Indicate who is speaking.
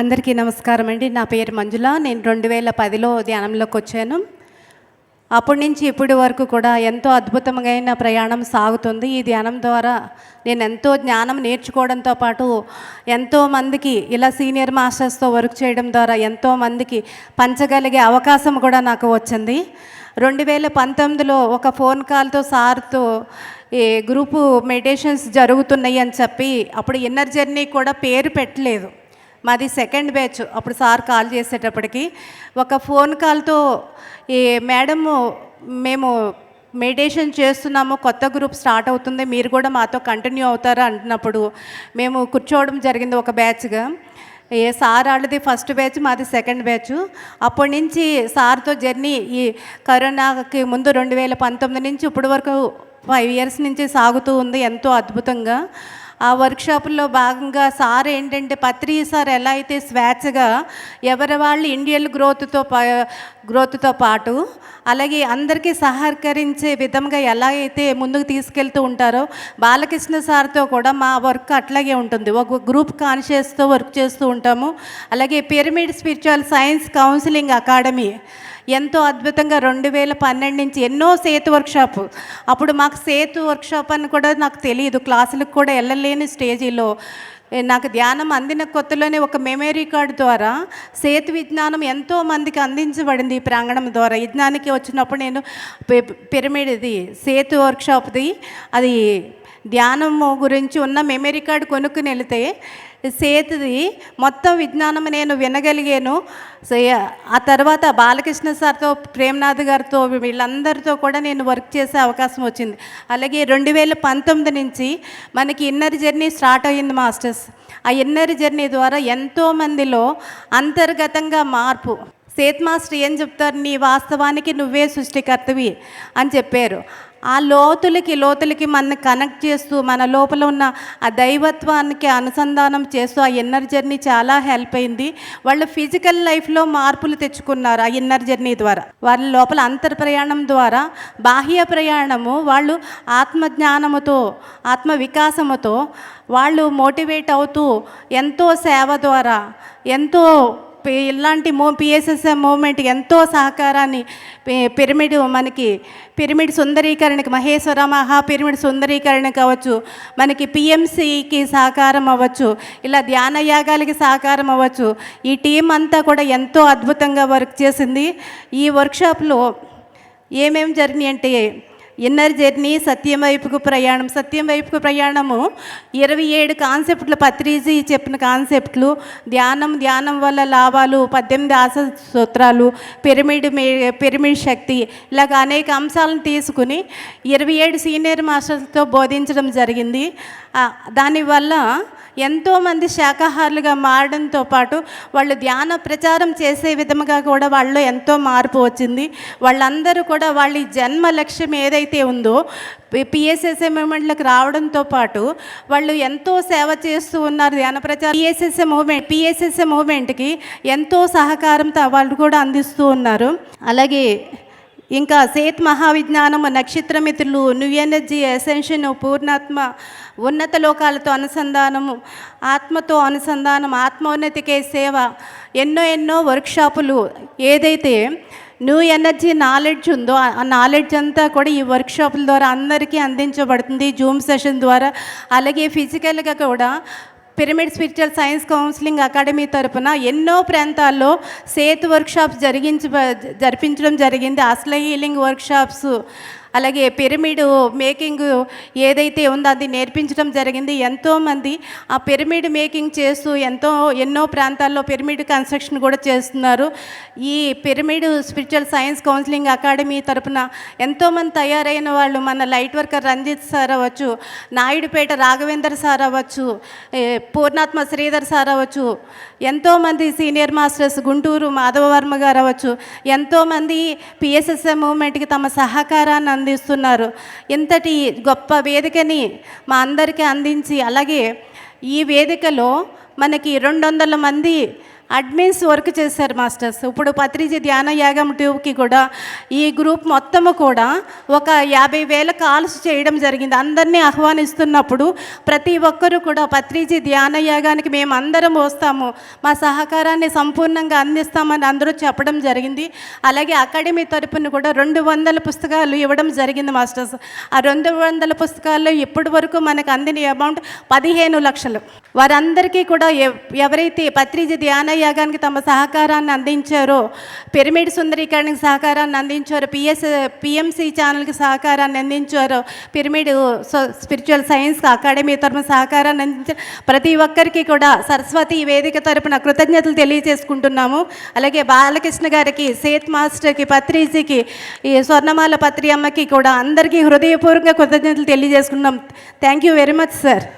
Speaker 1: అందరికీ నమస్కారం అండి. నా పేరు మంజుల. నేను రెండు వేల పదిలో ధ్యానంలోకి వచ్చాను. అప్పటి నుంచి ఇప్పటి వరకు కూడా ఎంతో అద్భుతమైన ప్రయాణం సాగుతుంది. ఈ ధ్యానం ద్వారా నేను ఎంతో జ్ఞానం నేర్చుకోవడంతో పాటు ఎంతో మందికి ఇలా సీనియర్ మాస్టర్స్తో వర్క్ చేయడం ద్వారా ఎంతో మందికి పంచగలిగే అవకాశం కూడా నాకు వచ్చింది. రెండు వేల పంతొమ్మిదిలో ఒక ఫోన్ కాల్తో సార్తో ఈ గ్రూపు మెడిటేషన్స్ జరుగుతున్నాయి అని చెప్పి అప్పుడు ఇన్నర్ జర్నీ కూడా పేరు పెట్టలేదు. మాది సెకండ్ బ్యాచ్ అప్పుడు సార్ కాల్ చేసేటప్పటికి ఒక ఫోన్ కాల్తో ఈ మేడము మేము మెడిటేషన్ చేస్తున్నాము కొత్త గ్రూప్ స్టార్ట్ అవుతుంది మీరు కూడా మాతో కంటిన్యూ అవుతారా అంటున్నప్పుడు మేము కూర్చోవడం జరిగింది ఒక బ్యాచ్గా ఏ సార్ వాళ్ళది ఫస్ట్ బ్యాచ్ మాది సెకండ్ బ్యాచ్ అప్పటి నుంచి సార్తో జర్నీ ఈ కరోనాకి ముందు రెండు వేల పంతొమ్మిది నుంచి ఇప్పటి వరకు ఫైవ్ ఇయర్స్ నుంచి సాగుతూ ఉంది ఎంతో అద్భుతంగా. ఆ వర్క్షాపుల్లో భాగంగా సార్ ఏంటంటే పత్రి సార్ ఎలా అయితే స్వేచ్ఛగా ఎవరి వాళ్ళు ఇండియన్ గ్రోత్తో పా గ్రోత్తో పాటు అలాగే అందరికీ సహకరించే విధంగా ఎలా అయితే ముందుకు తీసుకెళ్తూ ఉంటారో బాలకృష్ణ సార్తో కూడా మా వర్క్ అట్లాగే ఉంటుంది. ఒక గ్రూప్ కాన్షియస్తో వర్క్ చేస్తూ ఉంటాము. అలాగే pyramid spiritual science counselling academy ఎంతో అద్భుతంగా రెండు వేల పన్నెండు నుంచి ఎన్నో సేతు వర్క్షాప్ అప్పుడు మాకు సేతు వర్క్షాప్ అని కూడా నాకు తెలియదు. క్లాసులకు కూడా వెళ్ళలేని స్టేజీలో నాకు ధ్యానం అందిన కొత్తలోనే ఒక మెమరీ కార్డు ద్వారా సేతు విజ్ఞానం ఎంతో మందికి అందించబడింది ఈ ప్రాంగణం ద్వారా. యజ్ఞానికి వచ్చినప్పుడు నేను పి- పిరమిడ్ ఇది సేతు వర్క్షాప్ది అది ధ్యానము గురించి ఉన్న మెమరీ కార్డు కొనుక్కుని వెళితే సేతుది మొత్తం విజ్ఞానం నేను వినగలిగాను. ఆ తర్వాత బాలకృష్ణ సార్తో ప్రేమ్నాథ్ గారితో వీళ్ళందరితో కూడా నేను వర్క్ చేసే అవకాశం వచ్చింది. అలాగే రెండు వేల పంతొమ్మిది నుంచి మనకి ఇన్నర్ జర్నీ స్టార్ట్ అయ్యింది మాస్టర్స్. ఆ ఇన్నర్ జర్నీ ద్వారా ఎంతో మందిలో అంతర్గతంగా మార్పు. సేత్ మాస్టర్ ఏం చెప్తారు నీ వాస్తవానికి నువ్వే సృష్టికర్తవి అని చెప్పారు. ఆ లోతులకి లోతులకి మన కనెక్ట్ చేస్తూ మన లోపల ఉన్న ఆ దైవత్వానికి అనుసంధానం చేస్తూ ఆ ఇన్నర్ జర్నీ చాలా హెల్ప్ అయింది. వాళ్ళు ఫిజికల్ లైఫ్లో మార్పులు తెచ్చుకున్నారు ఆ ఇన్నర్ జర్నీ ద్వారా. వాళ్ళ లోపల అంతర్ ప్రయాణం ద్వారా బాహ్య ప్రయాణము వాళ్ళు ఆత్మజ్ఞానముతో ఆత్మ వికాసముతో వాళ్ళు మోటివేట్ అవుతూ ఎంతో సేవ ద్వారా ఎంతో ఇలాంటి మూ పిఎస్ఎస్ఎం మూవ్మెంట్ ఎంతో సహకారాన్ని పిరమిడ్ మనకి పిరమిడ్ సుందరీకరణకి మహేశ్వర మహా పిరమిడ్ సుందరీకరణ కావచ్చు మనకి పిఎంసికి సహకారం అవ్వచ్చు ఇలా ధ్యాన యాగాలకి సహకారం అవ్వచ్చు. ఈ టీం అంతా కూడా ఎంతో అద్భుతంగా వర్క్ చేసింది. ఈ వర్క్షాప్లో ఏమేమి జరిగినాయి అంటే ఇన్నర్ జర్నీ సత్యం వైపుకు ప్రయాణం. సత్యం వైపుకు ప్రయాణము ఇరవై ఏడు కాన్సెప్ట్లు పత్రిజీ చెప్పిన కాన్సెప్ట్లు. ధ్యానం ధ్యానం వల్ల లాభాలు పద్దెనిమిది ఆశ సూత్రాలు పిరమిడ్ మే పిరమిడ్ శక్తి ఇలాగ అనేక అంశాలను తీసుకుని ఇరవై ఏడు సీనియర్ మాస్టర్స్తో బోధించడం జరిగింది. దానివల్ల ఎంతోమంది శాకాహారులుగా మారడంతో పాటు వాళ్ళు ధ్యాన ప్రచారం చేసే విధముగా కూడా వాళ్ళు ఎంతో మార్పు వచ్చింది. వాళ్ళందరూ కూడా వాళ్ళ జన్మ లక్ష్యం ఏదైతే ఉందో పిఎస్ఎస్ఏ మూమెంట్లకు రావడంతో పాటు వాళ్ళు ఎంతో సేవ చేస్తూ ఉన్నారు ధ్యాన ప్రచారం. పిఎస్ఎస్ఏ మూమెంట్ పిఎస్ఎస్ఏ మూమెంట్కి ఎంతో సహకారంతో వాళ్ళు కూడా అందిస్తూ ఉన్నారు. అలాగే ఇంకా సేత్ మహావిజ్ఞానం నక్షత్రమిత్రులు న్యూ ఎనర్జీ ఎసెన్షన్ పూర్ణాత్మ ఉన్నత లోకాలతో అనుసంధానము ఆత్మతో అనుసంధానం ఆత్మోన్నతికే సేవ ఎన్నో ఎన్నో వర్క్షాపులు ఏదైతే న్యూ ఎనర్జీ నాలెడ్జ్ ఉందో ఆ- ఆ నాలెడ్జ్ అంతా కూడా ఈ వర్క్షాపుల ద్వారా అందరికీ అందించబడుతుంది. జూమ్ సెషన్ ద్వారా. అలాగే ఫిజికల్గా కూడా pyramid spiritual science counselling academy తరపున ఎన్నో ప్రాంతాల్లో సేతు వర్క్షాప్స్ జరిగించ జరిపించడం జరిగింది. అసలు హీలింగ్ వర్క్షాప్స్ అలాగే పిరమిడ్ మేకింగ్ ఏదైతే ఉందో అది నేర్పించడం జరిగింది. ఎంతోమంది ఆ పిరమిడ్ మేకింగ్ చేస్తూ ఎంతో ఎన్నో ప్రాంతాల్లో పిరమిడ్ కన్స్ట్రక్షన్ కూడా చేస్తున్నారు. ఈ pyramid spiritual science counselling academy తరపున ఎంతోమంది తయారైన వాళ్ళు మన లైట్ వర్కర్ రంజిత్ సార్ అవ్వచ్చు నాయుడుపేట రాఘవేందర్ సార్ అవ్వచ్చు పూర్ణాత్మ శ్రీధర్ సార్ అవ్వచ్చు ఎంతోమంది సీనియర్ మాస్టర్స్ గుంటూరు మాధవవర్మ గారు అవ్వచ్చు ఎంతోమంది పిఎస్ఎస్ఎం మూవ్మెంట్కి తమ సహకారాన్ని అందిస్తున్నారు. ఇంతటి గొప్ప వేదికని మా అందరికీ అందించి అలాగే ఈ వేదికలో మనకి రెండు వందల మంది అడ్మిన్స్ వర్క్ చేశారు మాస్టర్స్. ఇప్పుడు పత్రిజీ ధ్యాన యాగం ట్యూబ్కి కూడా ఈ గ్రూప్ మొత్తము కూడా ఒక యాభై వేల కాల్స్ చేయడం జరిగింది. అందరినీ ఆహ్వానిస్తున్నప్పుడు ప్రతి ఒక్కరూ కూడా పత్రిజీ ధ్యాన యాగానికి మేము అందరం వస్తాము. మా సహకారాన్ని సంపూర్ణంగా అందిస్తామని అందరూ చెప్పడం జరిగింది. అలాగే అకాడమీ తరపున కూడా రెండు వందల పుస్తకాలు ఇవ్వడం జరిగింది మాస్టర్స్. ఆ రెండు వందల పుస్తకాల్లో ఇప్పటి వరకు మనకు అందిన అమౌంట్ పదిహేను లక్షలు. వారందరికీ కూడా ఎవ్- ఎవరైతే పత్రిజ ధ్యాన యాగానికి తమ సహకారాన్ని అందించారో పిరమిడ్ సుందరీకరణకి సహకారాన్ని అందించారో పిఎస్ పిఎంసి ఛానల్కి సహకారాన్ని అందించారో పిరమిడ్ స్పిరిచువల్ సైన్స్ అకాడమీ తరపున సహకారాన్ని అందించారు ప్రతి ఒక్కరికి కూడా సరస్వతి వేదిక తరపున కృతజ్ఞతలు తెలియజేసుకుంటున్నాము. అలాగే బాలకృష్ణ గారికి సేత్ మాస్టర్కి పత్రిజీకి ఈ స్వర్ణమాల పత్రి అమ్మకి కూడా అందరికీ హృదయపూర్వక కృతజ్ఞతలు తెలియజేసుకున్నాం. Thank you very much sir.